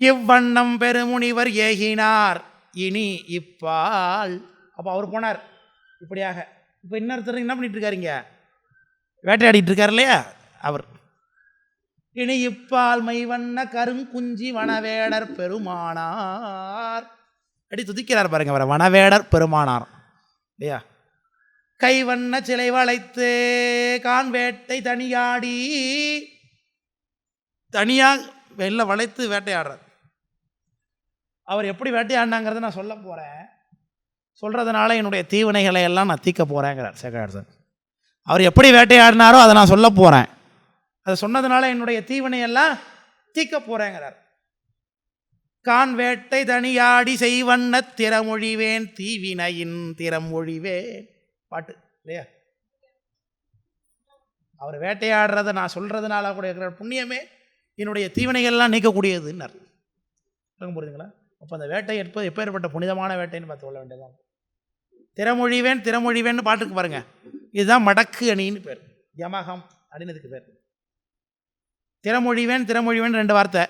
இவ்வண்ணம் பெருமுனிவர் ஏகினார். இனி இப்பால். அப்போ அவர் போனார். இப்படியாக. இப்போ இன்னொருத்தர் என்ன பண்ணிட்டு இருக்காருங்க? வேட்டையாடிட்டு இருக்கார் இல்லையா? அவர். இனி இப்பால் மைவண்ண கருங்குஞ்சி வனவேடர் பெருமானார். அடி துதிக்கிறார் பாருங்க அவரை. வனவேடர் பெருமானார். இல்லையா? கைவண்ண சிலை வளைத்து கான் வேட்டை தனியாடி. தனியாக வெளில வளைத்து வேட்டையாடுறார். அவர் எப்படி வேட்டையாடினாங்கிறத நான் சொல்ல போகிறேன் சொல்கிறதுனால என்னுடைய தீவினைகளை எல்லாம் நான் தீக்க போகிறேங்கிறார் சேகரார் அவர் எப்படி வேட்டையாடினாரோ அதை நான் சொல்ல போகிறேன் அதை சொன்னதுனால என்னுடைய தீவினையெல்லாம் தீக்க போகிறேங்கிறார் கான் வேட்டை தனியாடி செய்வண்ண திறமொழிவேன் தீவினையின் திறமொழிவேன். பாட்டு இல்லையா? அவர் வேட்டையாடுறதை நான் சொல்கிறதுனால கூட இருக்கிற புண்ணியமே என்னுடைய தீவினைகள்லாம் நீக்கக்கூடியதுன்னார். புரியுதுங்களா? அப்போ அந்த வேட்டை எப்போ எப்பேற்பட்ட புனிதமான வேட்டைன்னு பார்த்து கொள்ள வேண்டியதான் திறமொழிவேன் திறமொழிவேன்னு பாட்டுக்கு பாருங்க. இதுதான் மடக்கு அணின்னு பேர். யமகம் அப்படின்னதுக்கு பேர். திறமொழிவேன் திறமொழிவேன் ரெண்டு வார்த்தை.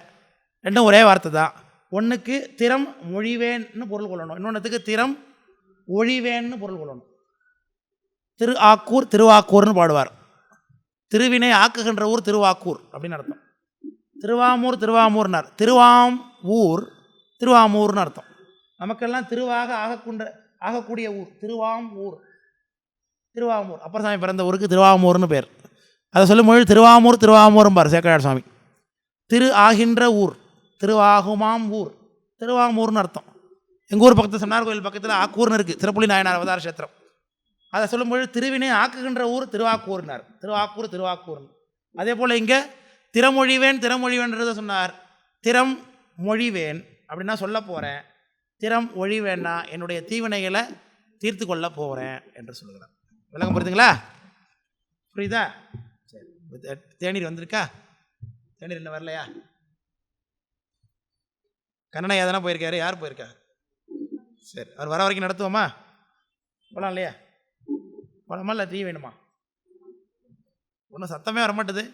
ரெண்டும் ஒரே வார்த்தை தான். ஒன்றுக்கு திறம் மொழிவேன்னு பொருள் கொள்ளணும். இன்னொன்றுத்துக்கு திறம் ஒழிவேன்னு பொருள் கொள்ளணும். திரு ஆக்கூர் திருவாக்கூர்னு பாடுவார். திருவினை ஆக்குகின்ற ஊர் திருவாக்கூர் அப்படின்னு அர்த்தம். திருவாமூர் திருவாமூர்னார். திருவாம் ஊர் திருவாமூர்னு அர்த்தம். நமக்கெல்லாம் திருவாக ஆகக்குன்ற ஆகக்கூடிய ஊர் திருவாம் ஊர் திருவாமூர். அப்பர் சாமி பிறந்த ஊருக்கு திருவாமூர்னு பேர். அதை சொல்லும்போது திருவாமூர் திருவாமூர்ம்பார் சேக்கரார் சுவாமி திரு ஆகின்ற ஊர் திருவாகுமாம் ஊர். திருவாமூர்னு அர்த்தம். எங்கள் ஊர் பக்கத்தில் சென்னார் கோயில் பக்கத்தில் ஆக்கூர்னு இருக்குது திருப்புலி நாயனார் அவதார கஷேத்திரம். அதை சொல்லும்பொழுது திருவினை ஆக்குகின்ற ஊர் திருவாக்கூர்னார். திருவாக்கூர் திருவாக்கூர்னு. அதே போல் இங்கே திறமொழிவேன் திறமொழிவேன்றதை சொன்னார். திறம் மொழிவேன். அப்படின்னா சொல்ல போகிறேன் திறம் ஒழி வேண்டாம் என்னுடைய தீவினைகளை தீர்த்து கொள்ள போகிறேன் என்று சொல்கிறார் விளக்கம் புரியுதுங்களா? புரியுதா? சரி. தேநீர் வந்திருக்கா? தேநீர் என்ன வரலையா? கண்ணனை தானே போயிருக்காரு? யார் போயிருக்கா? சரி. அவர் வர வரைக்கும் நடத்துவோமா? போகலாம் இல்லையா? போகலாமா இல்லை டீ வேணுமா? ஒன்றும் சத்தமே வர மாட்டுது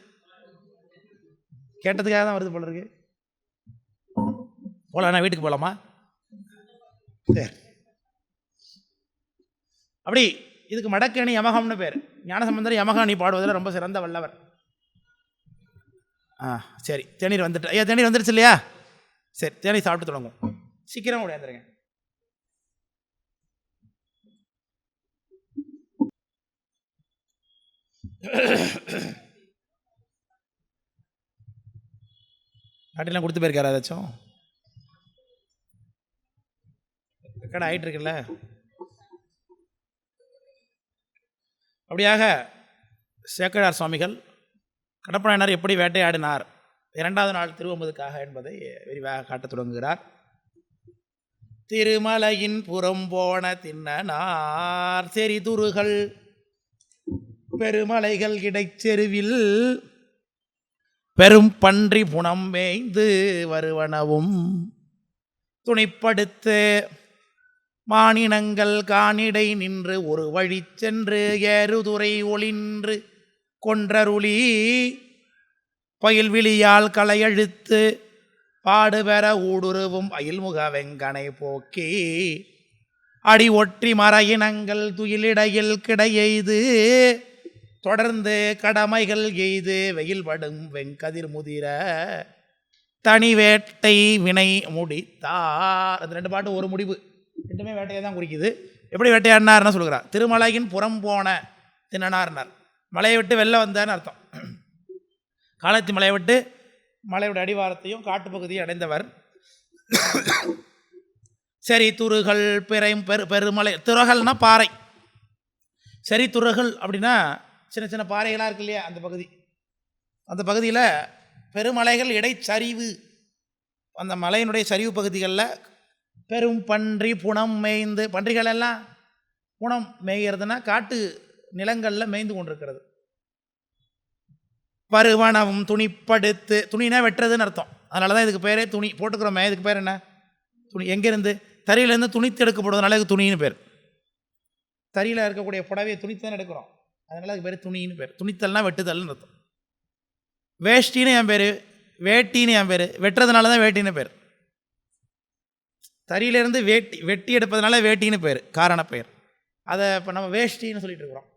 கேட்டதுக்காக தான் வருது போல இருக்கு. போகலாம் வீட்டுக்கு போகலாமா சரி. அப்படி இதுக்கு மடக்கணி யமகம்னு பேர். ஞானசம்பந்தர் யமகாணி பாடுவதில் ரொம்ப சிறந்த வல்லவர். ஆ சரி தேநீர் வந்துட்டு ஐயா தேநீர் வந்துடுச்சு இல்லையா? சரி தேநீர் சாப்பிட்டு தொடங்கும் சீக்கிரம் உடையாந்துருங்க காட்டிலாம் கொடுத்து போயிருக்காரா ஏதாச்சும்? ரெக்கார்ட் ஆகிட்டு இருக்குல்ல அப்படியாக சேக்கடார் சுவாமிகள் கடப்பநாயனார் எப்படி வேட்டையாடினார்? இரண்டாவது நாள் திருவம்பதுக்காக என்பதை விரிவாக காட்டத் தொடங்குகிறார். திருமலையின் புறம் போன தின்னனார் செறிதுருகள் பெருமலைகள் இடைச்செருவில் பெரும் பன்றி புனம் மேய்ந்து வருவனவும் துணிப்படுத்து மானினங்கள் காணிடை நின்று ஒரு வழி சென்று ஏறுதுரை ஒளின்று கொன்றருளி பயில்விழியால் களையழுத்து பாடுபெற ஊடுருவும் அயில்முக வெங்கனை போக்கி அடி ஒற்றி மறையினங்கள் துயிலிடையில் கிடையெய்து தொடர்ந்து கடமைகள் எய்து வெயில்படும் வெங்கதிர் முதிர தனி வேட்டை வினை முடித்தார். அந்த ரெண்டு பாட்டு ஒரு முடிவு. ரெண்டுமே வேட்டையை தான் குறிக்குது. எப்படி வேட்டையாடினார்னு சொல்கிறார் திருமலையின் புறம் போன தின்னனார்னார். மலையை விட்டு வெளில வந்தார்னு அர்த்தம். காலத்தி மலையை விட்டு மலையோட அடிவாரத்தையும் காட்டுப்பகுதியும் அடைந்தவர். சரி துருகள் பிறை பெரு பெருமலை துறகள்னா பாறை. சரி துறகள் அப்படின்னா சின்ன சின்ன பாறைகளாக இருக்கு இல்லையா அந்த பகுதி. அந்த பகுதியில் பெருமலைகள் இடைச்சரிவு. அந்த மலையினுடைய சரிவு பகுதிகளில் பெரும் பன்றி புனம் மேய்ந்து பன்றிகள் எல்லாம் புனம் மேய்கிறதுனா காட்டு நிலங்களில் மேய்ந்து கொண்டிருக்கிறது. பருவனவும் துணிப்படுத்து துணினா வெட்டுறதுன்னு அர்த்தம். அதனால தான் இதுக்கு பேரே துணி போட்டுக்கிறோமே. இதுக்கு பேர் என்ன? துணி. எங்கேருந்து? தறியிலேருந்து துணித்து எடுக்கப்படுறதுனால இதுக்கு துணின்னு பேர். தறியில் இருக்கக்கூடிய புடவையை துணித்து தான் எடுக்கிறோம். அதனால் அதுக்கு பேர் துணின்னு பேர். துணித்தல்னா வெட்டுதல்னு அர்த்தம். வேஷ்டின்னு என் பேர் வேட்டின்னு என் பேர் வெட்டுறதுனால தான் வேட்டின்னு பேர். தறியிலேருந்து வேட்டி வெட்டி எடுப்பதனால வேட்டின்னு பேர் காரண பெயர். அதை இப்போ நம்ம வேஷ்டின்னு சொல்லிட்டு இருக்கிறோம்.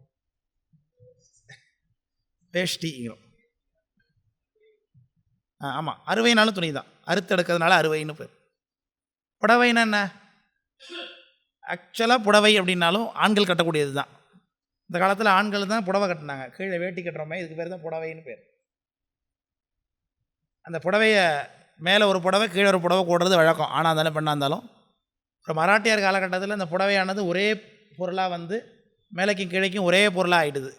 வேஷ்டிங்கிறோம். ஆ ஆமாம் அறுவைனாலும் துணி தான் அறுத்து எடுக்கிறதுனால அறுவைன்னு பேர். புடவைன்னா என்ன? ஆக்சுவலாக புடவை அப்படின்னாலும் ஆண்கள் கட்டக்கூடியது தான் இந்த காலத்தில் ஆண்கள் தான் புடவை கட்டினாங்க. கீழே வேட்டி கட்டுறோமே இதுக்கு பேர் தான் புடவைன்னு பேர். அந்த புடவையை மேலே ஒரு புடவை கீழே ஒரு புடவை போடுறது வழக்கம். ஆனால் இருந்தாலும் பெண்ணாக இருந்தாலும். ஒரு மராட்டியார் காலகட்டத்தில் இந்த புடவையானது ஒரே பொருளாக வந்து மேலைக்கும் கீழேக்கும் ஒரே பொருளாக ஆகிடுது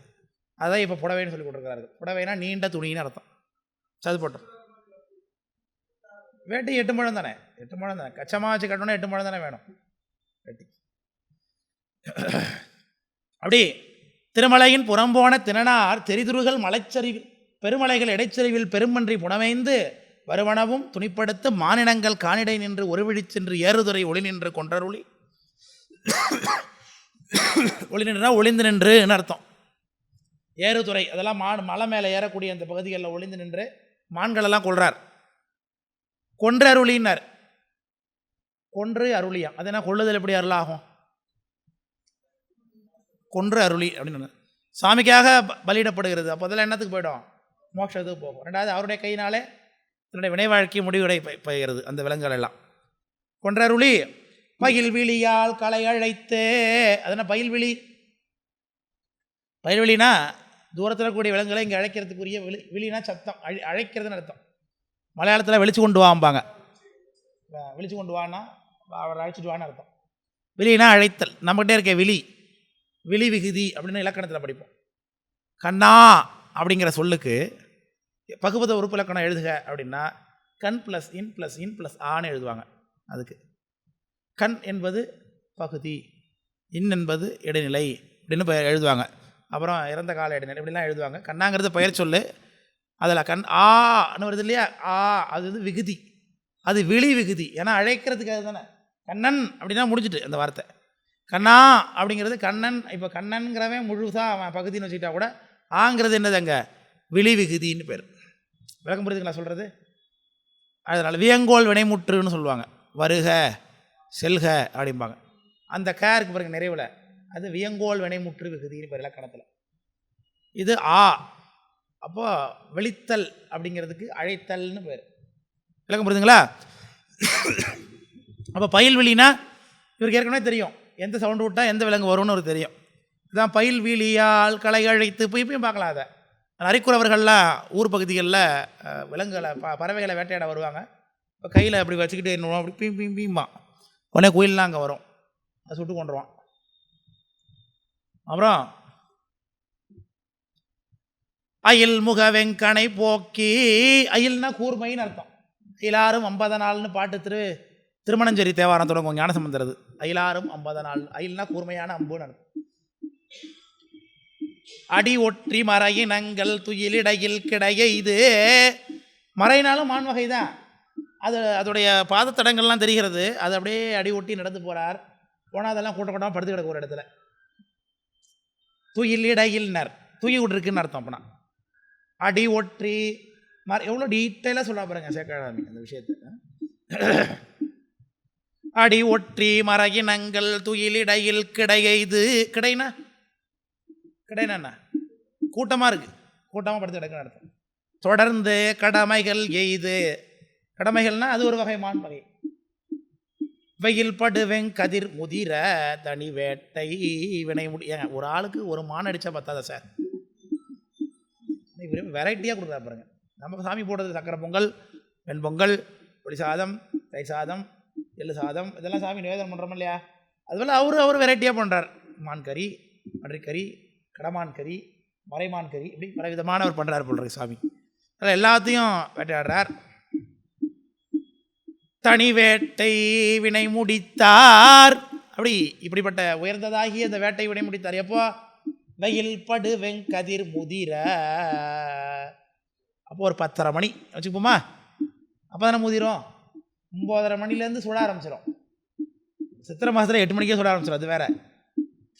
அதான் இப்போ புடவைன்னு சொல்லி கொடுக்குறாரு. புடவைனா நீண்ட துணின்னு அர்த்தம். சது போட்டோம். வேட்டி எட்டு முழம் தானே? எட்டு முழம் தானே? கச்சமாக வச்சு கட்டணும்னா எட்டு முழம் தானே வேணும். வேட்டி. அப்படி திருமலையின் புறம்போன திறனார் தெரிதுருகள் மலைச்சரிவில் பெருமலைகள் இடைச்சரிவில் பெருமன்றி புனமைந்து வருவனவும் துணிப்படுத்து மானிடங்கள் காணிடை நின்று ஒருவிழிச் சென்று ஏறுதுறை ஒளி நின்று கொன்றருளி. ஒளி நின்றுனா ஒளிந்து நின்றுன்னு அர்த்தம். ஏறுதுறை அதெல்லாம் மான் மலை மேலே ஏறக்கூடிய அந்த பகுதிகளில் ஒளிந்து நின்று மான்களெல்லாம் கொள்றார். கொன்று அருளினார். கொன்று அருளியாம் அது என்ன கொள்ளுதல் எப்படி அருளாகும்? கொன்று அருளி அப்படின்னு சாமிக்காக ப- பலியிடப்படுகிறது. அப்போ அதெல்லாம் என்னத்துக்கு போயிடும்? மோட்சத்துக்கு போகும். ரெண்டாவது அவருடைய கையினாலே தன்னுடைய வினை வாழ்க்கை முடிவுடை பெய்கிறது அந்த விலங்குகள் எல்லாம். கொன்றருளி பயில்விழியால் களை அழைத்தே அதனால் பயில்விழி பயில்விழினா தூரத்தில் கூடிய விலங்குகளை இங்கே அழைக்கிறதுக்குரிய விழி விழினா சத்தம் அழி அழைக்கிறதுன்னு அர்த்தம். மலையாளத்தில் வெளிச்சு கொண்டு வாம்பாங்க. விழிச்சு கொண்டு வான்னா அவர் அழைச்சிட்டு வான்னு அர்த்தம். விழினா அழைத்தல். நம்மகிட்டே இருக்க விழி விழி விகுதி அப்படின்னு இலக்கணத்தில் படிப்போம். கண்ணா அப்படிங்கிற சொல்லுக்கு பகுபத உறுப்பு இலக்கணம் எழுதுக அப்படின்னா கண் ப்ளஸ் இன் ப்ளஸ் இன் ப்ளஸ் ஆன்னு எழுதுவாங்க. அதுக்கு. கண் என்பது பகுதி இன் என்பது இடைநிலை அப்படின்னு பெயர் எழுதுவாங்க. அப்புறம் இறந்த கால இடைநிலை இப்படிலாம் எழுதுவாங்க. கண்ணாங்கிறது பெயர் சொல்லு. அதில் கண் ஆன்னு வருது இல்லையா? ஆ அது வந்து விகுதி. அது விழி விகுதி. ஏன்னா அழைக்கிறதுக்காக தானே. கண்ணன் அப்படின்னா முடிஞ்சிட்டு அந்த வார்த்தை. கண்ணா அப்படிங்கிறது கண்ணன் இப்போ கண்ணன்கிறவன் முழுசாக அவன் பகுதின்னு வச்சுக்கிட்டா கூட ஆங்கிறது என்னது அங்கே? விழி விகுதின்னு பேர். விளக்கம் புரியுதுங்களா சொல்கிறது அதனால் வியங்கோல் வினைமுற்றுன்னு சொல்லுவாங்க. வருக செல்க அப்படிம்பாங்க. அந்த கேருக்கு பிறகு நிறைவில். அது வியங்கோல் வினைமுற்று விகுதின்னு பேர் இலக்கணத்தில் இது ஆ. அப்போ வெளித்தல் அப்படிங்கிறதுக்கு அழைத்தல்னு பேர். விளக்கம் புரியுதுங்களா? அப்போ பயில் விழினா இவருக்கு ஏற்கனவே தெரியும். எந்த சவுண்டு விட்டால் எந்த விலங்கு வரும்னு அவருக்கு தெரியும். இதான் பயில் வீழியால் களை அழைத்து இப்போ இப்பயும் பார்க்கலாம் அதை. நரிக்குறவர்கள்லாம் ஊர் பகுதிகளில் விலங்குகளை ப பறவைகளை வேட்டையாட வருவாங்க. இப்போ கையில் அப்படி வச்சுக்கிட்டு என்ன அப்படி பீம் பீம் பீம்மா உடனே குயில்லாம் அங்கே வரும். அதை சுட்டு கொண்டுருவான் அப்புறம் அயில் முக வெங்கனை போக்கி அயில்னா கூர்மைன்னு அர்த்தம். அயிலாரும் ஐம்பது நாள்னு பாட்டு திரு திருமணஞ்சேரி தேவாரம் தொடங்கும் ஞானசம்பந்தரது. அயிலாரும் ஐம்பது நாள் அயில்னா கூர்மையான அம்புன்னு அர்த்தம். அடி ஒற்றி மறையினங்கள் துயிலிடையில் கிடைய இது. மறையினாலும் மான் வகை தான் அது அதோடைய பாதத்தடங்கள்லாம் தெரிகிறது. அது அப்படியே அடி ஒட்டி நடந்து போகிறார் போனால் அதெல்லாம் கூட்ட கூட்டமாக படுத்து கிடக்கு ஒரு இடத்துல. துயில் இடையில்னர் தூக்கி விட்டுருக்குன்னு அர்த்தம் அப்போனா. அடி ஒற்றி மர எவ்வளோ டீட்டெயிலாக சொல்ல பாருங்க சேக்காமி அந்த விஷயத்தை. அடி ஒற்றி மறையினங்கள் துயிலிடையில் கிடைய இது. கிடைனா கிடைனா கூட்டமாக இருக்குது கூட்டமாக படுத்து கிடக்குன்னு நடத்தும் தொடர்ந்து கடமைகள் எய்து. கடமைகள்னா அது ஒரு வகை மான் வகை. வெயில் படுவெங் கதிர் முதிர தனி வேட்டை வினை முடி ஏங்க ஒரு ஆளுக்கு ஒரு மான் அடித்தா பத்தாதா சார்? வெரைட்டியாக கொடுக்குறா பாருங்க. நம்ம சாமி போடுறது சக்கரை பொங்கல் வெண் பொங்கல் புளி சாதம் தயிர் சாதம் எள்ளு சாதம் இதெல்லாம் சாமி நிவேதனம் பண்ணுறோம் இல்லையா? அதுபோல் அவர் அவர் வெரைட்டியாக பண்ணுறார் மான் கறி மன்றிக்கறி கடமான் கறி மறைமான் கறி இப்படி பல விதமானவர் பண்ணுறார் போல் இருக்கு சாமி. அதில் எல்லாத்தையும் வேட்டையாடுறார். தனி வேட்டை வினை முடித்தார். அப்படி இப்படிப்பட்ட உயர்ந்ததாகி அந்த வேட்டை வினை முடித்தார். எப்போ? வெயில் படு வெங்கதிர் முதிர. அப்போ ஒரு பத்தரை மணி. வச்சுப்போமா அப்போ தானே முதிரும். ஒம்போதரை மணிலேருந்து சுட ஆரம்பிச்சிடும் சித்திரை மாதத்தில் எட்டு மணிக்கே சுட ஆரம்பிச்சிடும் அது வேறு.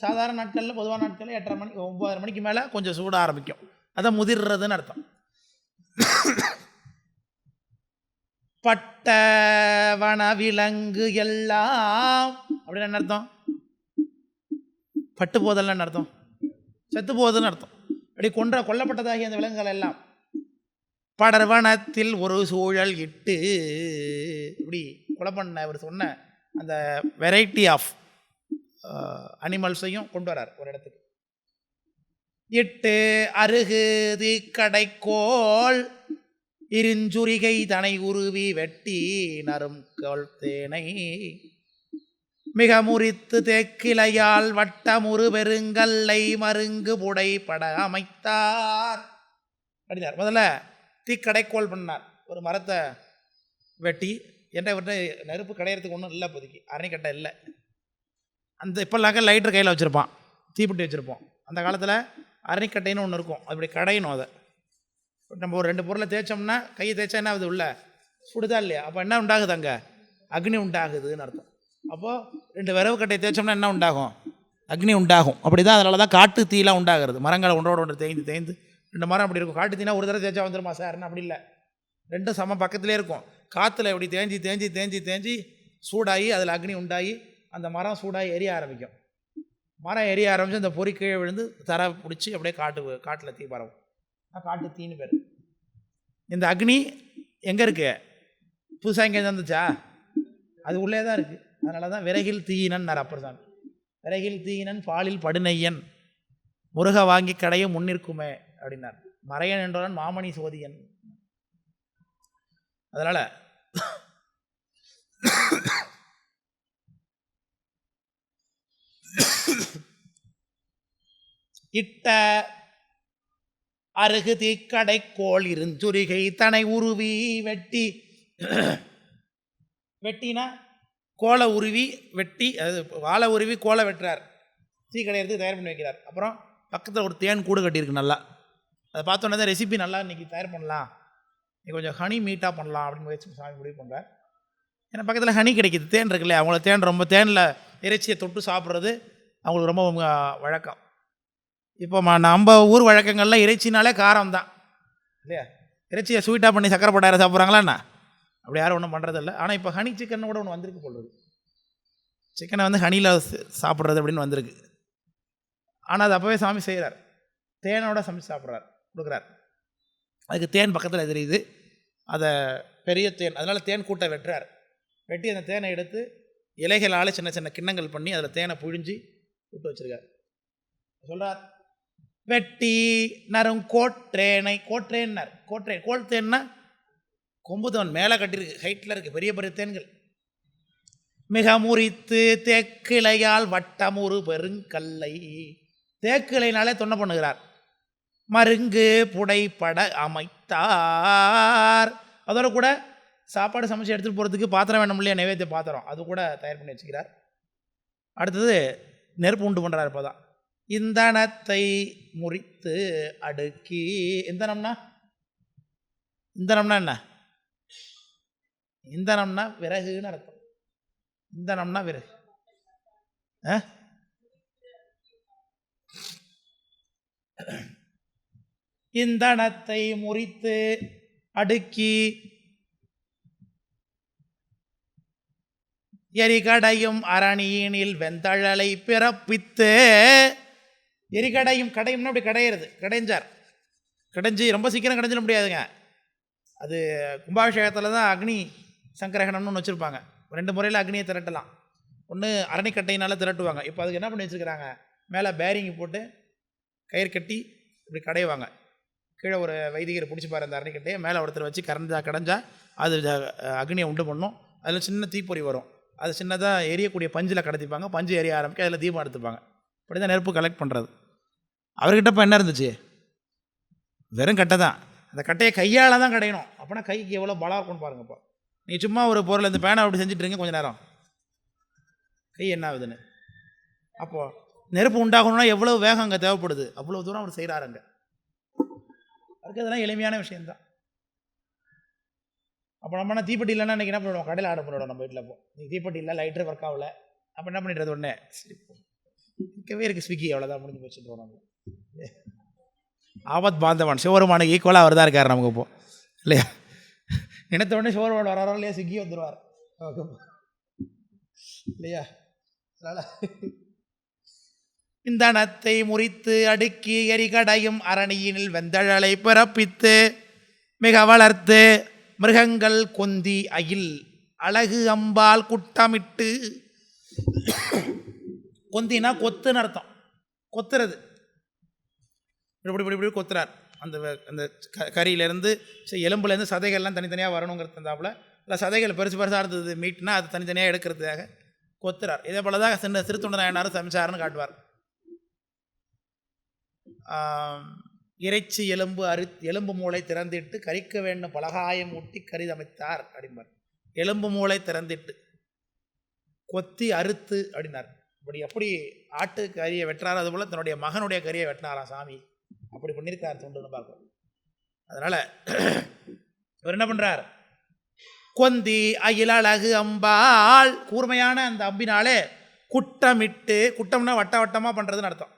சாதாரண நாட்களில் பொதுவான நாட்களில் எட்டரை மணி ஒம்பதரை மணிக்கு மேலே கொஞ்சம் சூட ஆரம்பிக்கும். அதை முதிர்றதுன்னு அர்த்தம். பட்ட வனவிலங்கு எல்லாம் அப்படின்னு என்ன அர்த்தம்? பட்டு போதல்னு என்ன அர்த்தம்? செத்து போகுதுன்னு அர்த்தம். அப்படி கொன்ற கொல்லப்பட்டதாகிய அந்த விலங்குகள் எல்லாம் படர்வனத்தில் ஒரு சூழல் இட்டு இப்படி கொலை பண்ண அவர் சொன்ன அந்த வெரைட்டி ஆஃப் அனிமல்ஸையும் கொண்டு வரார் ஒரு இடத்துக்கு. இட்டு அருகு தீக்கடைக்கோள் இருஞ்சுரிகை தனை உருவி வெட்டி நரும் கோல் தேனை மிக முறித்து தேக்கிளையால் வட்டமுறு பெருங்கல்லை மருங்கு புடை பட அமைத்தார். அப்படினார். முதல்ல தீக்கடைக்கோள் பண்ணார். ஒரு மரத்தை வெட்டி என்ற விட்டு நெருப்பு கடையிறதுக்கு ஒன்றும் இல்லை இப்போதைக்கு. அரணிக்கட்டை இல்லை. அந்த இப்போல்லாக்க லைட்டர் கையில் வச்சுருப்பான். தீப்பிட்டி வச்சுருப்போம். அந்த காலத்தில் அரணிக்கட்டைன்னு ஒன்று இருக்கும். அப்படி கடையணும் அதை. நம்ம ஒரு ரெண்டு பொருளை தேய்ச்சோம்னா கையை தேய்ச்சா என்ன ஆகுது உள்ள? சுடுதா இல்லையா? அப்போ என்ன உண்டாகுது அங்கே? அக்னி உண்டாகுதுன்னு அர்த்தம். அப்போது ரெண்டு விரவு கட்டையை தேய்ச்சோம்னா என்ன உண்டாகும்? அக்னி உண்டாகும். அப்படி தான் அதனால தான் காட்டு தீலாம் உண்டாகிறது. மரங்களை ஒன்றோட ஒன்று தேய்ந்து தேய்ந்து. ரெண்டு மரம் அப்படி இருக்கும். காட்டு தீனா ஒரு தடவை தேய்ச்சா வந்துருமா சார்னு அப்படி இல்லை. ரெண்டும் சம பக்கத்துலேயே இருக்கும். காற்றுல இப்படி தேஞ்சி தேஞ்சி தேஞ்சி தேஞ்சி சூடாகி அதில் அக்னி உண்டாகி அந்த மரம் சூடாக எரிய ஆரம்பிக்கும். மரம் எரிய ஆரம்பித்து அந்த பொறி கீழே விழுந்து தர பிடிச்சி அப்படியே காட்டு காட்டில் தீ பரவும். நான் காட்டு தீன்னு பேர். இந்த அக்னி எங்கே இருக்கு? புதுசாக எங்கே வந்துச்சா? அது உள்ளே தான் இருக்குது அதனால தான் விறகில் தீயினன் அப்பர் தான் விறகில் தீயினன் பாலில் படுநையன் முருக வாங்கி கடைய முன்னிற்குமே அப்படின்னார். மறையன் என்றவன் மாமணி சோதியன். அதனால் இட்ட அருகு தீக்கடைக்கோள் இருஞ்சுரிகை தனை உருவி வெட்டி வெட்டினா கோலை உருவி வெட்டி அது வாழை உருவி கோலை வெட்டுறார். தீக்கடை எடுத்து தயார் பண்ணி வைக்கிறார். அப்புறம் பக்கத்தில் ஒரு தேன் கூடு கட்டியிருக்கு நல்லா. அதை பார்த்தோன்னே தான் ரெசிபி நல்லா இன்றைக்கி தயார் பண்ணலாம். இன்றைக்கி கொஞ்சம் ஹனி மீட்டாக பண்ணலாம் அப்படின்னு முயற்சி சாமி முடிவு பண்ணுறார் ஏன்னா பக்கத்தில் ஹனி கிடைக்கிது தேன் இருக்குல்ல அவங்கள தேன் ரொம்ப தேனில் இறைச்சியை தொட்டு சாப்பிட்றது அவங்களுக்கு ரொம்ப வழக்கம். இப்போ ம- நம்ம ஊர் வழக்கங்களில் இறைச்சினாலே காரம் தான் இல்லையா? இறைச்சியை ஸ்வீட்டாக பண்ணி சக்கரை போட்டாயிரம் சாப்பிட்றாங்களா அப்படி யாரும் ஒன்றும் பண்ணுறதில்ல ஆனால் இப்போ ஹனி சிக்கன் கூட ஒன்று வந்திருக்கு போடுறது சிக்கனை வந்து ஹனியில் சாப்பிட்றது அப்படின்னு வந்திருக்கு. ஆனால் அது அப்போவே சாமி செய்கிறார் தேனோட சமைச்சு சாப்பிட்றார் கொடுக்குறார். அதுக்கு தேன் பக்கத்தில் தெரியுது. அதை பெரிய தேன் அதனால் தேன் கூட்டை வெட்டுறார். வெட்டி அந்த தேனை எடுத்து இலைகளால் சின்ன சின்ன கிண்ணங்கள் பண்ணி அதில் தேனை புழிஞ்சி விட்டு வச்சிருக்கார். சொல்கிறார் வெட்டி நரும் கோட்ரேனை கோட்ரேன்னார் கோட்ரேன் கோல் தேன்னா கொம்புதவன் மேலே கட்டியிருக்கு ஹைட்டில் இருக்குது பெரிய பெரிய தேன்கள். மிக முறித்து தேக்கிளையால் வட்டமுறு பெருங்கல்லை தேக்கிளைனாலே தொண்டை பண்ணுகிறார். மருங்கு புடைப்பட அமைத்தார். அதோட கூட சாப்பாடு சமைச்சு எடுத்துகிட்டு போகிறதுக்கு பாத்திரம் வேணும் இல்லையா? நைவேத்திய பாத்திரம். அது கூட தயார் பண்ணி வச்சுக்கிறார். அடுத்தது நெருப்பு உண்டு பண்ணுறாரு இப்போ தான் இந்தனத்தை முறித்து அடுக்கி இந்தனம்னா? இந்தனம்னா என்ன? இந்தனம்னா விறகுன்னு அர்த்தம். இந்தனம்னா விறகு. ஆ? இந்தனத்தை முறித்து அடுக்கி எரிகடையும் அரணியினில் வெந்தழலை பிறப்பித்து எரிகடையும் கடையும்னா அப்படி கடையிறது கடைஞ்சார். கடைஞ்சி ரொம்ப சீக்கிரம் கடைஞ்சிட முடியாதுங்க. அது கும்பாபிஷேகத்தில் தான் அக்னி சங்கரகணம்னு ஒன்று வச்சுருப்பாங்க. ரெண்டு முறையில் அக்னியை திரட்டலாம். ஒன்று அரணிக்கட்டையினால் திரட்டுவாங்க. இப்போ அதுக்கு என்ன பண்ணி வச்சுருக்கிறாங்க? மேலே பேரிங் போட்டு கயிறு கட்டி இப்படி கடைவாங்க. கீழே ஒரு வைதிகர் பிடிச்சிப்பார் அந்த அரணிக்கட்டையை. மேலே ஒருத்தர் வச்சு கரைஞ்சா கடைஞ்சா அது அக்னியை உண்டு பண்ணும். அதில் சின்ன தீப்பொறி வரும். அது சின்னதாக எரியக்கூடிய பஞ்சில் கடத்திப்பாங்க. பஞ்சு எரிய ஆரம்பிக்க அதில் தீபம் எடுத்துப்பாங்க. இப்படி தான் நெருப்பு கலெக்ட் பண்ணுறது அவர்கிட்ட இப்போ என்ன இருந்துச்சு? வெறும் கட்டை தான். அந்த கட்டையை கையால் தான் கடையணும். அப்போனா கைக்கு எவ்வளோ பலம் இருக்கும்னு பாருங்கப்பா நீ சும்மா ஒரு பொருள் இந்த பேனை அப்படி செஞ்சுட்ருங்க கொஞ்சம் நேரம். கை என்ன ஆகுதுன்னு? அப்போது நெருப்பு உண்டாகணும்னா எவ்வளோ வேகம் அங்கே தேவைப்படுது. அவ்வளோ தூரம் அவர் செய்கிறாரு அங்கே. அதுக்கு அதெல்லாம் எளிமையான விஷயம்தான். அப்போ நம்ம என்ன தீப்பெட்டி இல்லைன்னா இன்றைக்கி என்ன பண்ணுவோம்? கடையில் ஆர்டர் பண்ணிவிடும் நம்ம வீட்டில் போ நீ தீப்பெட்டி இல்லை லைட்டர் ஒர்க் ஆகல. அப்போ என்ன பண்ணிடுறது உடனே? சரி போ. இருக்கவே இருக்குது ஸ்விக்கி அவ்வளோதான் முடிஞ்சு வச்சுட்டு நம்ம ஆபத் பாந்தவன். சிவருமானுக்கு ஈக்குவலாக அவர் தான் இருக்கார் நமக்கு இப்போ. இல்லையா? நினைத்த உடனே சோறு வராரோ இல்லையா? ஸ்விக்கி வந்துடுவார் இல்லையா? அதனால இந்தனத்தை முறித்து அடுக்கி எரிகடையும் அரணியினில் வெந்தழலை பிறப்பித்து மிக வளர்த்து மிருகங்கள் கொந்தி அயில் அழகு அம்பால் குட்டமிட்டு கொந்தினா கொத்துன்னு அர்த்தம். கொத்துறது. இப்படி இப்படி இப்படி கொத்துறார். அந்த அந்த க கறியிலேருந்து எலும்புலேருந்து சதைகள்லாம் தனித்தனியாக வரணுங்கிறது தந்தாப்புல இல்லை சதைகள் பெருசு பெருசாக இருந்தது மீட்னா அது தனித்தனியாக எடுக்கிறதுக்காக கொத்துறார். இதே போல தான் சின்ன சிறுத்தொண்ட நாயனாரும் சமைச்சாருன்னு காட்டுவார். இறைச்சி எலும்பு அரி எலும்பு மூளை திறந்திட்டு கரிக்க வேண்டும் பலகாயம் ஊட்டி கரிதமைத்தார் அப்படிம்பார். எலும்பு மூளை திறந்திட்டு கொத்தி அறுத்து அப்படின்னார். இப்படி எப்படி ஆட்டு கறியை வெட்டுறாரோ அதுபோல் தன்னுடைய மகனுடைய கறியை வெட்டினாராம் சாமி. அப்படி பண்ணியிருக்கார் தொண்டுன்னு பார்க்கணும். அதனால் இவர் என்ன பண்ணுறார் கொந்தி அயில் அழகு அம்பாள். கூர்மையான அந்த அம்பினாலே குட்டமிட்டு குட்டம்னா வட்ட வட்டமாக பண்ணுறதுன்னு அர்த்தம்.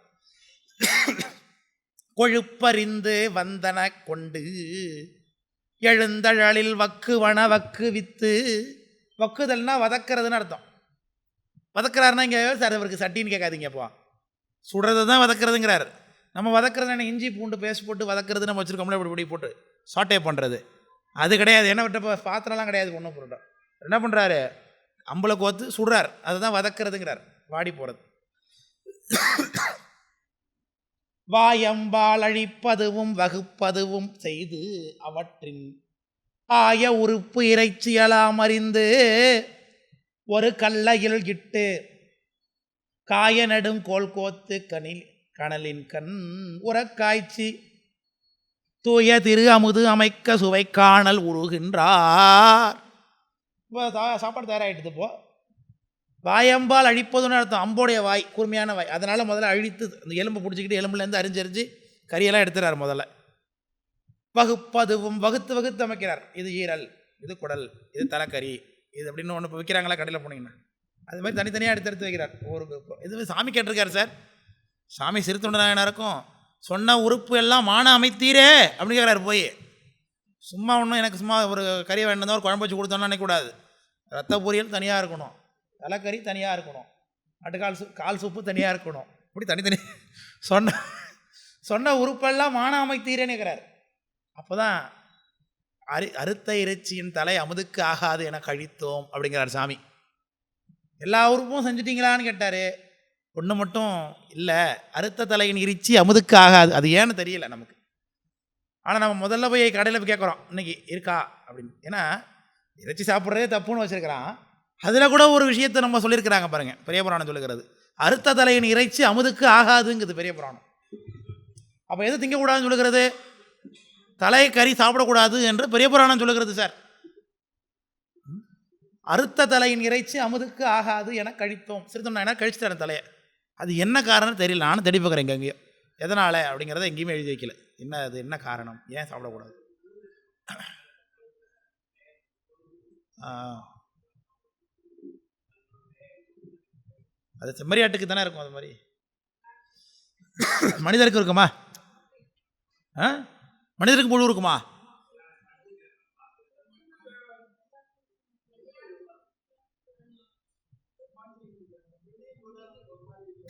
கொழுப்பறிந்து வந்தன கொண்டு எழுந்தழலில் வக்குவன வக்கு வித்து வக்குதல்னா வதக்கிறதுன்னு அர்த்தம். வதக்கிறாருன்னா இங்கே சார் இவருக்கு சட்டின்னு கேட்காதீங்கப்பா சுடுறது தான் வதக்கிறதுங்கிறார். நம்ம வதக்கிறது என்ன இஞ்சி பூண்டு பேஸ்ட் போட்டு வதக்கிறது நம்ம வச்சுருக்கோம்ல இப்படி இப்படி போட்டு சாட்டே பண்ணுறது அது கிடையாது. என்ன விட்ட பாத்திரம்லாம் கிடையாது ஒன்றும் போட்டோம் என்ன பண்ணுறாரு அம்பளை கோத்து சுடுறார். அதுதான் வதக்கிறதுங்கிறார். வாடி போகிறது வாயம்பாளழிப்பதுவும் வகுப்பதுவும் செய்து அவற்றின் ஆய உறுப்பு இறைச்சியலாம் அறிந்து ஒரு கல்லையில் இட்டு காய நடும் கோல் கோத்து கனில் கனலின் கண் உரக்காய்ச்சி தூய திரு அமுது அமைக்க சுவை காணல் உருகின்றார் இப்போ சாப்பாடு தயாராகிட்டு இப்போ. வாயம்பால் அழிப்பதுன்னு அர்த்தம். அம்போடைய வாய் கூர்மையான வாய். அதனால் முதல்ல அழித்து அந்த எலும்பு பிடிச்சிக்கிட்டு எலும்புலேருந்து அரிஞ்சரிஞ்சு கறியெல்லாம் எடுத்துறார் முதல்ல. வகுப்பதுவும் வகுத்து வகுத்து அமைக்கிறார். இது ஈரல் இது குடல் இது தலைக்கறி இது அப்படின்னு ஒன்று இப்போ விற்கிறாங்களா கடையில் போனீங்கன்னா. அது மாதிரி தனித்தனியாக எடுத்து எடுத்து வைக்கிறார். ஒரு இது சாமி கேட்டிருக்காரு சார். சாமி சிறுத்தொண்டனாயனருக்கும் சொன்ன உறுப்பு எல்லாம் மான அமைத்தீரே அப்படின்னு கேட்குறாரு போய். சும்மா ஒன்றும் எனக்கு சும்மா ஒரு கறி வேண்டாம் ஒரு குழம்பு வச்சு கொடுத்தோன்னா நினைக்கக்கூடாது. ரத்த பொரியல் தனியாக இருக்கணும். தலைக்கறி தனியாக இருக்கணும். ஆட்டுக்கால் சூ கால் சூப்பு தனியாக இருக்கணும். இப்படி தனித்தனி சொன்ன சொன்ன உறுப்பெல்லாம் மான அமைத்தீரேன்னு அப்போ தான் அரி அறுத்த இறைச்சியின் தலை அமுதுக்கு ஆகாது என கழித்தோம் அப்படிங்கிறார் சாமி. எல்லா உறுப்பும் செஞ்சுட்டிங்களான்னு கேட்டார். ஒன்று மட்டும் இல்லை அறுத்த தலையின் இறைச்சி அமுதுக்கு ஆகாது. அது ஏன்னு தெரியல நமக்கு. ஆனால் நம்ம முதல்ல போய் கடையில் போய் கேட்குறோம் இன்னைக்கு இருக்கா? அப்படின்னு. ஏன்னா இறைச்சி சாப்பிட்றதே தப்புன்னு வச்சுருக்கிறான். அதில் கூட ஒரு விஷயத்தை நம்ம சொல்லியிருக்கிறாங்க பாருங்கள் பெரிய புராணம் சொல்லுகிறது. அறுத்த தலையின் இறைச்சி அமுதுக்கு ஆகாதுங்கிறது பெரிய புராணம். அப்போ எது திங்கக்கூடாதுன்னு சொல்லுகிறது? தலை கறி சாப்பிடக்கூடாது என்று பெரிய புராணம் சொல்லுகிறது சார். அறுத்த தலையின் இறைச்சி அமுதுக்கு ஆகாது என கழித்தோம். சிறுத்தம் என தரேன் தலையை. அது என்ன காரணம் தெரியல. நானும் தேடி பார்க்குறேன் எங்கே எங்கேயோ. எதனால் அப்படிங்கிறத எங்கேயுமே எழுதி வைக்கல. என்ன அது? என்ன காரணம்? ஏன் சாப்பிடக்கூடாது? அது செம்மறியாட்டுக்கு தானே இருக்கும் அது மாதிரி. மனிதருக்கு இருக்குமா? ஆ? மனிதருக்கு முழு இருக்குமா?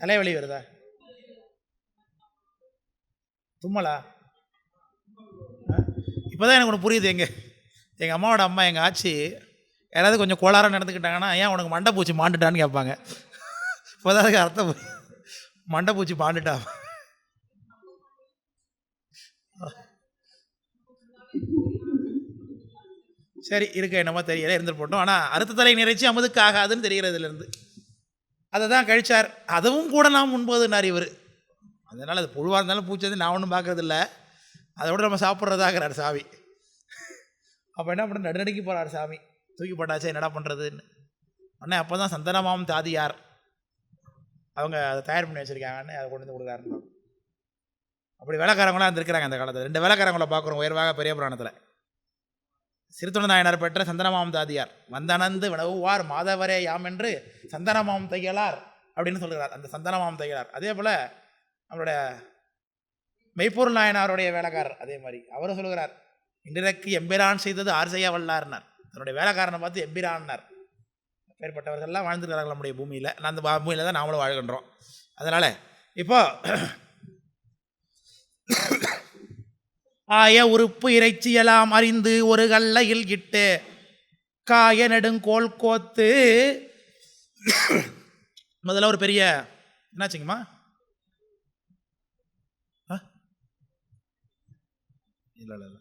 தலைவலி வருதா? தும்மலா? இப்போ தான் எனக்கு ஒன்று புரியுது எங்க எங்கள் அம்மாவோட அம்மா எங்கள் ஆச்சி யாராவது கொஞ்சம் கோளாறாக நடந்துக்கிட்டாங்கன்னா ஏன் உனக்கு மண்டை பூச்சி மாண்டுட்டான்னு கேட்பாங்க. இப்போ தான் அர்த்தம் மண்டை பூச்சி பாண்டுட்டா. சரி இருக்க என்னமோ தெரியல இருந்து போட்டோம். ஆனால் அறுத்த தலை நிறைச்சி அமுதுக்கு ஆகாதுன்னு தெரிகிறதுலேருந்து. அதை தான் கழிச்சார். அதுவும் கூட நாம் உண்பதுனார் இவர். அதனால் அது புழுவாக இருந்தாலும் பூச்சது நான் ஒன்றும் பார்க்கறதில்ல. அதை விட நம்ம சாப்பிட்றதாகிறார் சாமி அப்போ என்ன பண்ணுற நடுநடுக்கி போகிறார் சாமி. தூக்கி போட்டாச்சே என்னடா பண்ணுறதுன்னு உடனே அப்போ தான் சந்தனமாம் தாதியார். அவங்க அதை தயார் பண்ணி வச்சுருக்காங்கன்னு அதை கொண்டு வந்து கொடுக்குறாருன்னு அப்படி வேலைக்காரங்களாம் இருந்திருக்கிறாங்க அந்த காலத்தில். ரெண்டு வேலைக்காரங்களை பார்க்குறோம் உயர்வாக பெரிய புராணத்தில். சிறுத்தொண்ட நாயனார் பெற்ற சந்தனமாம் தாதியார் வந்தனந்து வினவுவார் மாதவரே யாம் என்று சந்தனமாம் தையலார் அப்படின்னு சொல்கிறார் அந்த சந்தனமாம் தையலார். அதே போல் நம்மளுடைய மெய்ப்பொருள் நாயனாருடைய வேலைக்காரர் அதே மாதிரி அவரும் சொல்கிறார் இன்றைக்கு எம்பிரான் செய்தது ஆர் செய்ய வல்லார்னார். தன்னுடைய வேலைக்காரனை பார்த்து எம்பிரான்னார். பேர்பட்டவர்கள்லாம் வாழ்ந்துருக்கிறார்கள் நம்முடைய பூமியில். அந்த பூமியில் தான் நாமளும் வாழ்கின்றோம். அதனால் இப்போ ஆய உறுப்பு இறைச்சியெல்லாம் அறிந்து ஒரு கல்லையில் இட்டு காய நெடுங்கோல் கோத்து முதல்ல ஒரு பெரிய என்னாச்சுங்கம்மா? ஆ? இல்லை இல்லை இல்லை.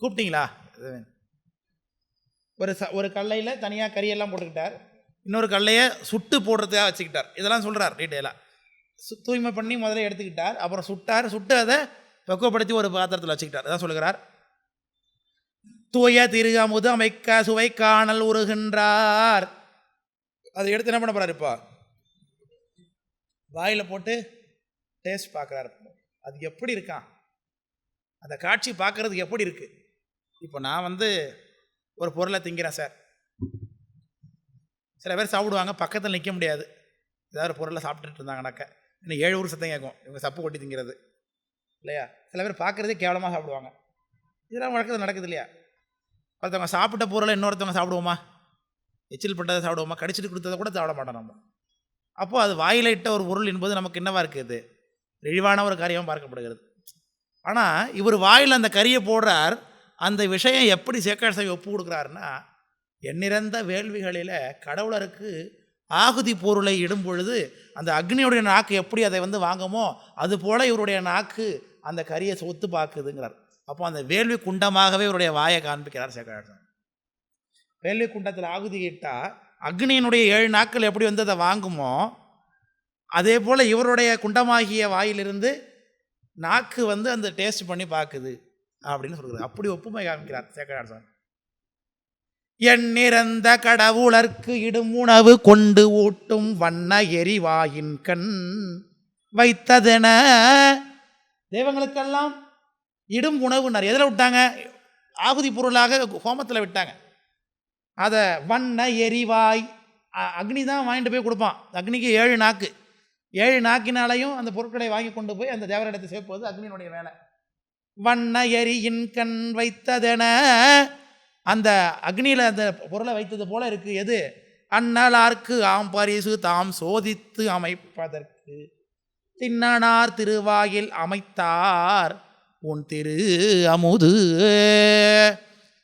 கூப்பிட்டீங்களா? ஒரு ச ஒரு கல்லையில் தனியாக கறியெல்லாம் போட்டுக்கிட்டார். இன்னொரு கல்லையை சுட்டு போடுறதுக்காக வச்சுக்கிட்டார். இதெல்லாம் சொல்கிறார் டீட்டெயிலாக சு தூய்மை பண்ணி முதல்ல எடுத்துக்கிட்டார். அப்புறம் சுட்டார். சுட்டு அதை பக்குவப்படுத்தி ஒரு பாத்திரத்தில் வச்சுக்கிட்டார். அதான் சொல்கிறார் தூய திருகமுது அமைக்க சுவை காணல் உருகின்றார். அதை எடுத்து என்ன பண்ண போகிறார் இப்போ? வாயில் போட்டு டேஸ்ட் பார்க்குறாரு. அது எப்படி இருக்கான்? அந்த காட்சி பார்க்குறதுக்கு எப்படி இருக்குது இப்போ நான் வந்து ஒரு பொருளை திங்கிறேன் சார். சில பேர் சாப்பிடுவாங்க பக்கத்தில் நிற்க முடியாது. ஏதாவது ஒரு பொருளை சாப்பிட்டுட்டு இருந்தாங்கனாக்க இன்னும் ஏழு ஊர் சத்தம் கேட்கும் இவங்க சப்பு கொட்டி திங்கிறது. இல்லையா? சில பேர் பார்க்குறதே கேவலமாக சாப்பிடுவாங்க. இதெல்லாம் வழக்கத்தில் நடக்குது இல்லையா? ஒருத்தவங்க சாப்பிட்ட பொருளை இன்னொருத்தவங்க சாப்பிடுவோமா? எச்சில் பட்டதை சாப்பிடுவோமா? கடிச்சிட்டு கொடுத்ததை கூட சாப்பிட மாட்டோம் நம்ம. அப்போது அது வாயில் இட்ட ஒரு பொருள் என்பது நமக்கு என்னவாக இருக்குது? இழிவான ஒரு காரியமாக பார்க்கப்படுகிறது. ஆனால் இவர் வாயில் அந்த கறியை போடுறார் அந்த விஷயம் எப்படி சேக்காடு சாமி ஒப்பு கொடுக்குறாருன்னா எண்ணிறந்த வேள்விகளில் கடவுளருக்கு ஆகுதி பொருளை இடும் பொழுது அந்த அக்னியுடைய நாக்கு எப்படி அதை வந்து வாங்குமோ அது போல் இவருடைய நாக்கு அந்த கரியை சொத்து பார்க்குதுங்கிறார் அப்போ அந்த வேள்வி குண்டமாகவே இவருடைய வாயை காண்பிக்கிறார் சேக்காடு வேள்வி குண்டத்தில் ஆகுதி இட்டால் அக்னியினுடைய ஏழு நாட்கள் எப்படி வந்து அதை வாங்குமோ அதே போல் இவருடைய குண்டமாகிய வாயிலிருந்து நாக்கு வந்து அந்த டேஸ்ட் பண்ணி பார்க்குது அப்படின்னு சொல்கிறார் அப்படி ஒப்புமை காமிக்கிறார் சேக்கரார் சாமி எண்ணிறந்த கடவுளர்க்கு இடும் உணவு கொண்டு ஊட்டும் வண்ண எரிவாயின் கண் வைத்ததென தெய்வங்களுக்கெல்லாம் இடும் உணவுனர். எதில் விட்டாங்க? ஆகுதி பொருளாக ஹோமத்தில் விட்டாங்க. அதை வண்ண எரிவாய் அக்னி தான் வாங்கிட்டு போய் கொடுப்பான். அக்னிக்கு ஏழு நாக்கு. ஏழு நாக்கினாலையும் அந்த பொருட்களை வாங்கி கொண்டு போய் அந்த தேவரிடத்தை சேர்ப்பது அக்னியினுடைய வேலை. வண்ண எரியின் கண் வைத்ததென. அந்த அக்னியில் அந்த பொருளை வைத்தது போல இருக்கு. எது? அன்னலார்க்கு ஆம் பரிசு தாம் சோதித்து அமைப்பதற்கு. தின்னனார் திருவாயில் அமைத்தார். உன் திரு அமுது.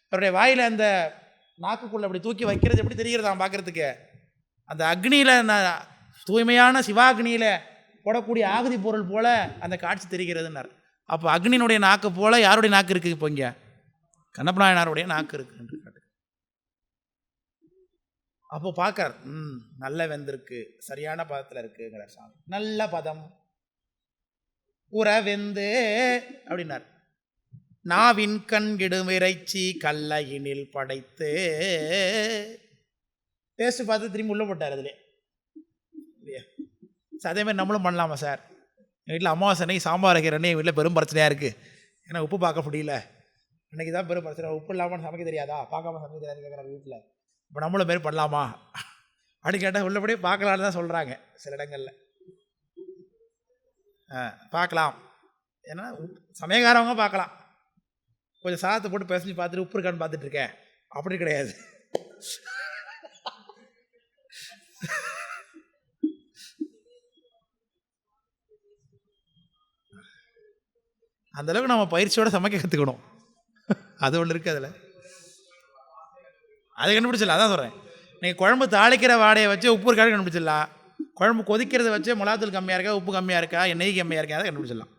அவருடைய வாயில் அந்த நாக்குக்குள்ள அப்படி தூக்கி வைக்கிறது எப்படி தெரிகிறதாம் பார்க்கறதுக்கு அந்த அக்னியில் நான் தூய்மையான சிவாக்னியில் போடக்கூடிய ஆகுதி பொருள் போல அந்த காட்சி தெரிகிறதுன்னார். அப்போ அக்னியினுடைய நாக்கு போல யாருடைய நாக்கு இருக்குது இப்போ இங்கே? கண்ணப்பநாயனாருடைய நாக்கு இருக்கு என்று காட்டு அப்போ பார்க்கார் ம் நல்ல வெந்திருக்கு சரியான பதத்தில் இருக்குங்கிற சாமி. நல்ல பதம். உற வெந்து அப்படின்னார். நாவின் கண்கிடும் இறைச்சி கல்லையினில் படைத்து டேஸ்ட் பார்த்து திரும்பி உள்ள போட்டார் அதுலேயே. இல்லையா? அதே மாதிரி நம்மளும் பண்ணலாமா சார்? எங்கள் வீட்டில் அமாவாசை அன்னைக்கு சாம்பார் வைக்கிறேன்னே எங்கள் வீட்டில் பெரும் பிரச்சனையாக இருக்குது ஏன்னா உப்பு பார்க்க முடியல. அன்றைக்கி தான் பெரும் பிரச்சனை. உப்பு இல்லாமல் சமைக்க தெரியாதா? பார்க்காம சமைக்க தெரியாது கேட்குறாங்க வீட்டில் இப்போ நம்மளும் மாரி பண்ணலாமா? அப்படி கேட்டால் உள்ளபடியே பார்க்கலான்னு தான் சொல்கிறாங்க சில இடங்களில். பார்க்கலாம். ஏன்னா உப்- சமயக்காரவங்க பார்க்கலாம். கொஞ்சம் சாதத்தை போட்டு பேசி பார்த்துட்டு உப்பு இருக்கான்னு பார்த்துட்ருக்கேன் அப்படி கிடையாது. அந்தளவுக்கு நம்ம பயிற்சியோடு சமைக்க கற்றுக்கணும் அது ஒன்று இருக்குது அதில். அதை கண்டுபிடிச்சிடலாம். அதான் சொல்கிறேன் நீங்கள் குழம்பு தாளிக்கிற வாடையை வச்சு உப்பு இருக்காது கண்டுபிடிச்சிடலாம் குழம்பு கொதிக்கிறத வச்சு மிளகாத்தூள் கம்மியாக இருக்கா உப்பு கம்மியாக இருக்கா நெய் கம்மியாக இருக்கா அதை கண்டுபிடிச்சிடலாம்.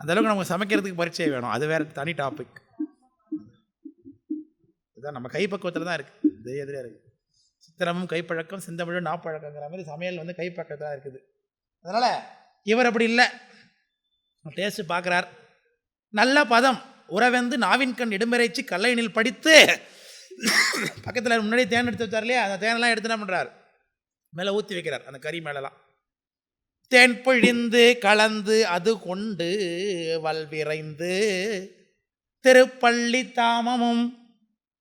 அந்தளவுக்கு நமக்கு சமைக்கிறதுக்கு பரிச்சயம் வேணும். அது வேறு தனி டாபிக் இதுதான் நம்ம கைப்பக்குவத்தில் தான் இருக்குது இதே எதிரே இருக்குது சித்திரமும் கைப்பழக்கம் செந்தமிழும் நாப்பழக்கங்கிற மாதிரி சமையல் வந்து கைப்பக்கத்தில் இருக்குது. அதனால் இவர் அப்படி இல்லை. டேஸ்ட்டு பார்க்குறார் நல்ல பதம். உறவெந்து நாவின் கண் இடுமிறைச்சி படித்து பக்கத்தில் முன்னாடி தேன் எடுத்து வச்சார் இல்லையா? அந்த தேனெல்லாம் எடுத்து என்ன பண்ணுறார் மேலே ஊற்றி வைக்கிறார் அந்த கறி மேலெல்லாம். தேன் பொழிந்து கலந்து அது கொண்டு வல்விரைந்து திருப்பள்ளி தாமமும்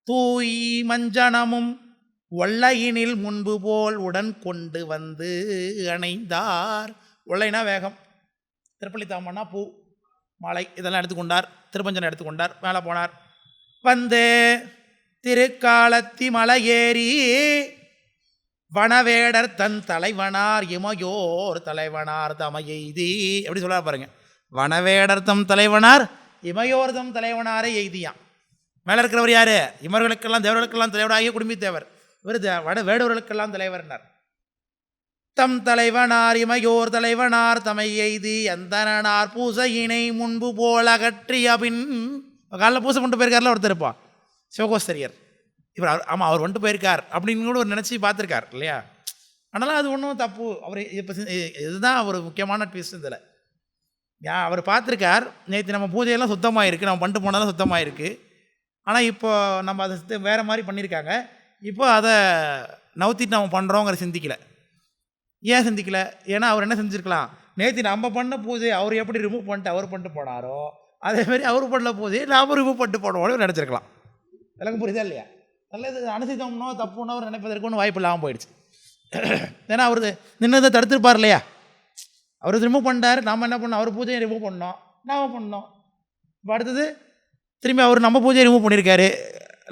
தூய் மஞ்சனமும் ஒல்லையினில் முன்பு போல் உடன் கொண்டு வந்து அணைந்தார். ஒல்லைனா வேகம். திருப்பள்ளி தாமம்னா பூ. மாலை இதெல்லாம் எடுத்துக்கொண்டார் திருப்பஞ்சனை எடுத்துக்கொண்டார் மேலே போனார். வந்து திருக்காலத்தி மலையேறி வனவேடர் தன் தலைவனார் இமையோர் தலைவனார் தமையெய்தி எப்படி சொல்ல பாருங்க. வனவேடர் தம் தலைவனார் இமையோர் தம் தலைவனாரே எய்தியான் மேலே இருக்கிறவர் யாரு? இமர்களுக்கெல்லாம் தேவர்களுக்கெல்லாம் தலைவராகிய குடும்பத்தேவர் இவர் வட வேடவர்களுக்கெல்லாம் தலைவர்னார். தம் தலைவனார் இமையோர் தலைவனார் தமை எய்தி எந்தனார் பூசையினை முன்பு போல் அகற்றிய பின் காலைல பூசை பண்ணிட்டு போயிருக்கார்ல ஒருத்தர் இருப்பான் சிவகோஸ்தரியர். இவர் அவர் ஆமாம் அவர் வந்துட்டு போயிருக்கார் அப்படின்னு கூட ஒரு நினச்சி பார்த்துருக்கார் இல்லையா? ஆனாலும் அது ஒன்றும் தப்பு. அவர் இப்போ இதுதான் ஒரு முக்கியமான ட்விஸ்ட் இதில். யா அவர் பார்த்துருக்கார். நேற்று நம்ம பூஜையெல்லாம் சுத்தமாக இருக்குது நம்ம பண்ணிட்டு போனதெல்லாம் சுத்தமாக இருக்குது ஆனால் இப்போ நம்ம அதை வேறு மாதிரி பண்ணியிருக்காங்க. இப்போ அதை நவுத்திட்டு நம்ம பண்ணுறோங்கிற சிந்திக்கலை. ஏன் சிந்திக்கல? ஏன்னா அவர் என்ன செஞ்சுருக்கலாம் நேற்று நம்ம பண்ண பூஜை அவர் எப்படி ரிமூவ் பண்ணிட்டு அவர் பண்ணிட்டு போனாரோ அதேமாரி அவர் பண்ண பூஜை நாம் ரிமூவ் பண்ணிட்டு போனோம்னு நினச்சிருக்கலாம். எனக்கு புரியுதா இல்லையா? நல்லது அனுசித்தோம்னோ தப்புனோ அவர் நினைப்பதற்கு ஒன்றும் வாய்ப்பு இல்லாமல் போயிடுச்சு. ஏன்னா அவர் நின்னதை தடுத்துருப்பார் இல்லையா? அவர் ரிமூவ் பண்ணிட்டார் நாம் என்ன பண்ணோம்? அவர் பூஜையை ரிமூவ் பண்ணோம் நாம் பண்ணோம். இப்போ அடுத்தது திரும்பி அவர் நம்ம பூஜையை ரிமூவ் பண்ணியிருக்காரு.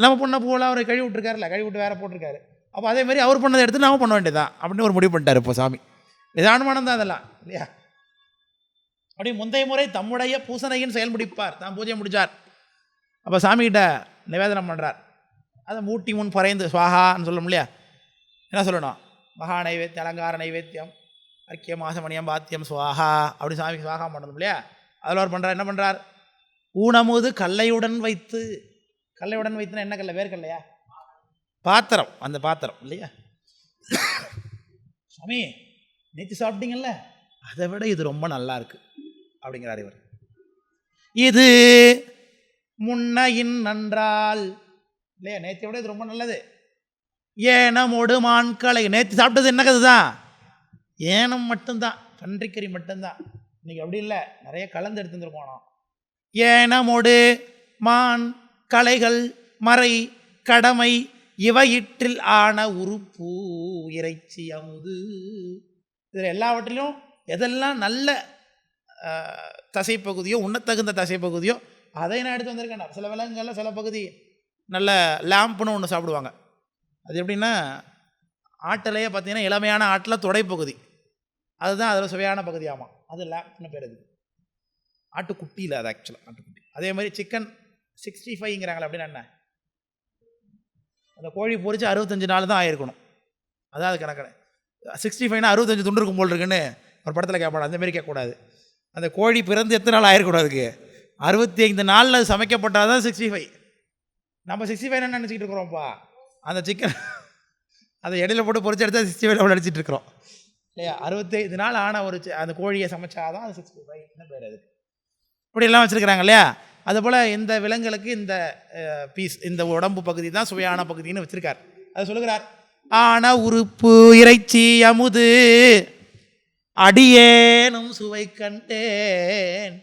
நம்ம பண்ண பூவெல்லாம் அவர் கழுவி விட்டுருக்காருல கழுவி விட்டு வேற போட்டிருக்காரு. அப்போ அதே மாதிரி அவர் பண்ணதை எடுத்து நாம பண்ண வேண்டியதுதான். அப்படின்னு ஒரு முடிவு பண்ணிட்டார் இப்போ சாமி. நிதானமானம் தான் அதெல்லாம் இல்லையா? அப்படி முந்தைய முறை தம்முடைய பூசணையின் செயல் முடிப்பார். தான் பூஜை முடித்தார் அப்போ சாமிகிட்ட நிவேதனம் பண்ணுறார் அதை மூட்டி முன் பறைந்து சுவாகான்னு சொல்லும் இல்லையா? என்ன சொல்லணும்? மகா நைவேத்தியம் அலங்கார நைவேத்தியம் அர்க்கிய மாசமணியம் பாத்தியம் சுவாகா அப்படி சாமிக்கு சுவாகா பண்ணணும் இல்லையா? அதில் அவர் பண்ணுறார் என்ன பண்ணுறார் ஊனமுது கல்லையுடன் வைத்து கல்லையுடன் வைத்துனா என்ன கல்லை? வேர்க்கல்லையா? பாத்திரம் அந்த பாத்திரம் இல்லையா? சுவாமி நேற்று சாப்பிட்டீங்கல்ல? அதை விட இது ரொம்ப நல்லா இருக்கு அப்படிங்கிறார் இவர். இது முன்னையின் நன்றால் இல்லையா? நேற்றை விட இது ரொம்ப நல்லது. ஏனமோடு மான்களை நேற்று சாப்பிட்டது என்ன கதை தான் ஏனம் மட்டும்தான் பன்றிக்கறி மட்டும்தான். இன்னைக்கு அப்படி இல்லை நிறைய கலந்து எடுத்துருந்துருக்கோம் நாம் ஏனமோடு மான் கலைகள் மறை கடமை இவையிற்றில் ஆன உறுப்பு இறைச்சி அமுது. இதில் எல்லாவற்றிலும் எதெல்லாம் நல்ல தசைப்பகுதியோ உண்ணத்தகுந்த தசைப்பகுதியோ அதை நான் எடுத்து வந்திருக்கேன். சில விலங்குகளில் சில பகுதி நல்ல லேம்புன்னு ஒன்று சாப்பிடுவாங்க. அது எப்படின்னா ஆட்டிலேயே பார்த்தீங்கன்னா இளமையான ஆட்டில் தொடைப்பகுதி. அதுதான் அதில் சுவையான பகுதி. ஆமாம் அது லேம்ப்னு பேர் அது. ஆட்டுக்குட்டியில் அது ஆக்சுவலாக ஆட்டுக்குட்டி. அதே மாதிரி சிக்கன் சிக்ஸ்டி ஃபைவ்ங்கிறாங்களே அப்படின்னா என்ன? அந்த கோழி பொறிச்சு அறுபத்தஞ்சு நாள் தான் ஆயிருக்கணும். அதான் அது கணக்கு. சிக்ஸ்டி ஃபைவ்னா அறுபத்தஞ்சு துண்டு இருக்கும் போல் இருக்குன்னு ஒரு படத்தில் கேட்பாடு அந்தமாரி கேட்கக்கூடாது. அந்த கோழி பிறந்து எத்தனை நாள் ஆயிருக்கூடாது அதுக்கு? அறுபத்தி ஐந்து நாளில் அது சமைக்கப்பட்டால் தான் சிக்ஸ்டி ஃபைவ் நம்ம சிக்ஸ்டி ஃபைவ் என்ன நினச்சிக்கிட்டு இருக்கிறோம்ப்பா? அந்த சிக்கன் அதை இடையில போட்டு பொறிச்சு எடுத்து சிக்ஸ்டி ஃபைவ் நினச்சிட்டு இருக்கிறோம். இல்லையா? அறுபத்தைந்து நாள் ஆன ஒரு அந்த கோழியை சமைச்சாதான் அது சிக்ஸ்டி ஃபைவ் என்ன பேர் அது இப்படி எல்லாம் வச்சுருக்கிறாங்க இல்லையா? அதுபோல் இந்த விலங்குகளுக்கு இந்த பீஸ் இந்த உடம்பு பகுதி தான் சுவையான பகுதின்னு வச்சுருக்கார். அதை சொல்லுகிறார் ஆன உறுப்பு இறைச்சி அமுது அடியேனும் சுவை கண்டேன்.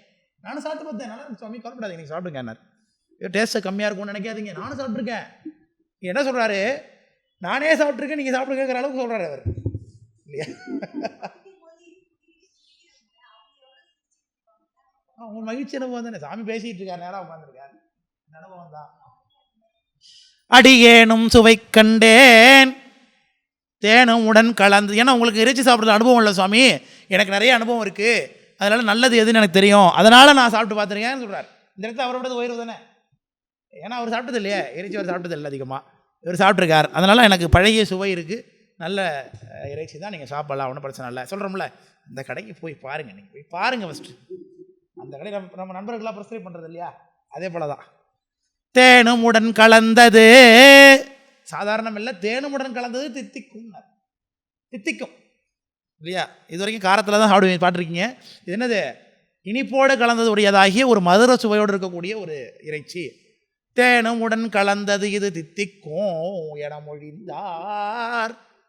நானும் சாப்பிட்டு பார்த்தேன் நல்லா சுவாமி கவலைப்படாதீங்க நீங்கள் சாப்பிடுங்க என்ன டேஸ்ட்டு கம்மியாக இருக்கும்னு நினைக்காதீங்க நானும் சாப்பிட்ருக்கேன் என்ன சொல்கிறாரு நானே சாப்பிட்ருக்கேன் நீங்கள் சாப்பிட்ருக்கேங்கிற அளவுக்கு சொல்கிறாரு அவர். இல்லையா? ஆ, மகிழ்ச்சி அனுபவம் தானே? சாமி பேசிட்டு இருக்கார் நேராக உட்காந்துருக்காரு அனுபவம் தான். அடியேனும் சுவை கண்டேன் தேனும் உடன் கலந்து. ஏன்னா உங்களுக்கு இறைச்சி சாப்பிட்றது அனுபவம் இல்லை சுவாமி. எனக்கு நிறைய அனுபவம் இருக்குது அதனால நல்லது எதுன்னு எனக்கு தெரியும். அதனால் நான் சாப்பிட்டு பார்த்துருக்கேன்னு சொல்கிறார் இந்த இடத்துல அவரோட உயர்வு தானே? ஏன்னா அவர் சாப்பிட்டது இல்லையா. இறைச்சி அவர் சாப்பிட்டது இல்லை அதிகமாக இவர் சாப்பிட்ருக்கார் அதனால் எனக்கு பழைய சுவை இருக்குது நல்ல இறைச்சி தான் நீங்கள் சாப்பிடலாம். ஒன்றும் பிரச்சனை இல்லை. சொல்கிறோம்ல அந்த கடைக்கு போய் பாருங்கள் நீங்கள் போய் பாருங்கள் ஃபஸ்ட்டு அந்த கடை நம்ம நம்ம நண்பர்களாக ப்ரிஸ்கிரைப் பண்ணுறது இல்லையா அதே போல தான் தேனும் உடன் கலந்தது. சாதாரணம் இல்லை தேனும் உடன் கலந்தது தித்திக்கும் தித்திக்கும். இல்லையா? இது வரைக்கும் காரத்தில் தான் சாப்பிடுவீங்க பாட்டிருக்கீங்க இது என்னது? இனிப்போடு கலந்தது உடையதாகிய ஒரு மதுர சுவையோடு இருக்கக்கூடிய ஒரு இறைச்சி. தேனும் உடன் கலந்தது இது தித்திக்கும். என மொழிந்தார்.